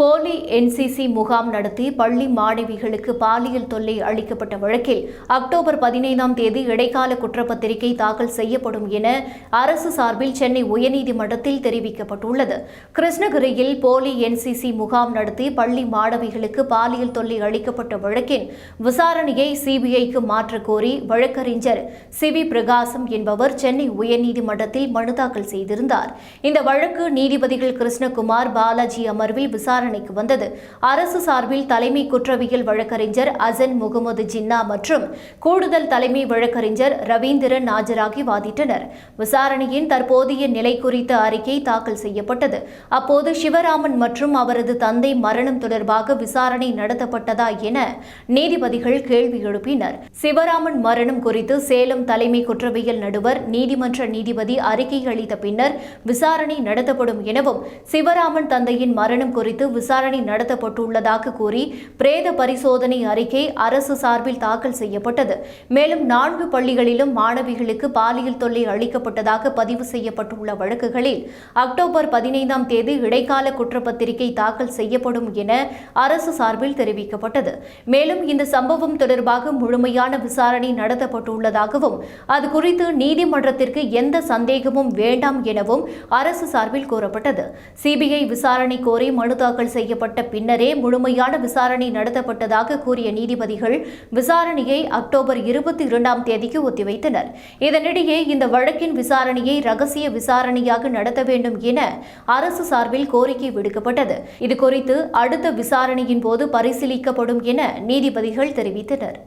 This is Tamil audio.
போலி என்சிசி முகாம் நடத்தி பள்ளி மாணவிகளுக்கு பாலியல் தொல்லை அளிக்கப்பட்ட வழக்கில் அக்டோபர் பதினைந்தாம் தேதி இடைக்கால குற்றப்பத்திரிகை தாக்கல் செய்யப்படும் என அரசு சார்பில் சென்னை உயர்நீதிமன்றத்தில் தெரிவிக்கப்பட்டுள்ளது. கிருஷ்ணகிரியில் போலி என்சிசி முகாம் நடத்தி பள்ளி மாணவிகளுக்கு பாலியல் தொல்லை அளிக்கப்பட்ட வழக்கின் விசாரணையை சிபிஐக்கு மாற்றக் கோரி வழக்கறிஞர் சிவி பிரகாசம் என்பவர் சென்னை உயர்நீதிமன்றத்தில் மனு தாக்கல் செய்திருந்தார். இந்த வழக்கு நீதிபதிகள் கிருஷ்ணகுமார் பாலாஜி அமர்வில் விசாரணை விசாரணைக்கு வந்தது. அரசு சார்பில் தலைமை குற்றவியல் வழக்கறிஞர் அசன் முகமது ஜின்னா மற்றும் கூடுதல் தலைமை வழக்கறிஞர் ரவீந்திரன் ஆஜராகி வாதிட்டனர். விசாரணையின் தற்போதைய நிலை குறித்த அறிக்கை தாக்கல் செய்யப்பட்டது. அப்போது சிவராமன் மற்றும் அவரது தந்தை மரணம் தொடர்பாக விசாரணை நடத்தப்பட்டதா என நீதிபதிகள் கேள்வி எழுப்பினர். சிவராமன் மரணம் குறித்து சேலம் தலைமை குற்றவியல் நடுவர் நீதிமன்ற நீதிபதி அறிக்கை அளித்த பின்னர் விசாரணை நடத்தப்படும் எனவும் சிவராமன் தந்தையின் மரணம் குறித்து விசாரணை நடத்தப்பட்டுள்ளதாக கூறி பிரேத பரிசோதனை அறிக்கை அரசு சார்பில் தாக்கல் செய்யப்பட்டது. மேலும் நான்கு பள்ளிகளிலும் மாணவிகளுக்கு பாலியல் தொல்லை அளிக்கப்பட்டதாக பதிவு செய்யப்பட்டுள்ள வழக்குகளில் அக்டோபர் பதினைந்தாம் தேதி இடைக்கால குற்றப்பத்திரிகை தாக்கல் செய்யப்படும் என அரசு சார்பில் தெரிவிக்கப்பட்டது. மேலும் இந்த சம்பவம் தொடர்பாக முழுமையான விசாரணை நடத்தப்பட்டுள்ளதாகவும் அது குறித்து நீதிமன்றத்திற்கு எந்த சந்தேகமும் வேண்டாம் எனவும் அரசு சார்பில் கூறப்பட்டது. சிபிஐ விசாரணை கோரி மனு தாக்கல் செய்யப்பட்ட பின்னரே முழுமையான விசாரணை நடத்தப்பட்டதாக கூறிய நீதிபதிகள் விசாரணையை அக்டோபர் இருபத்தி இரண்டாம் தேதிக்கு ஒத்திவைத்தனர். இதனிடையே இந்த வழக்கின் விசாரணையை ரகசிய விசாரணையாக நடத்த வேண்டும் என அரசு சார்பில் கோரிக்கை விடுக்கப்பட்டது. இதுகுறித்து அடுத்த விசாரணையின் போது பரிசீலிக்கப்படும் என நீதிபதிகள் தெரிவித்தனர்.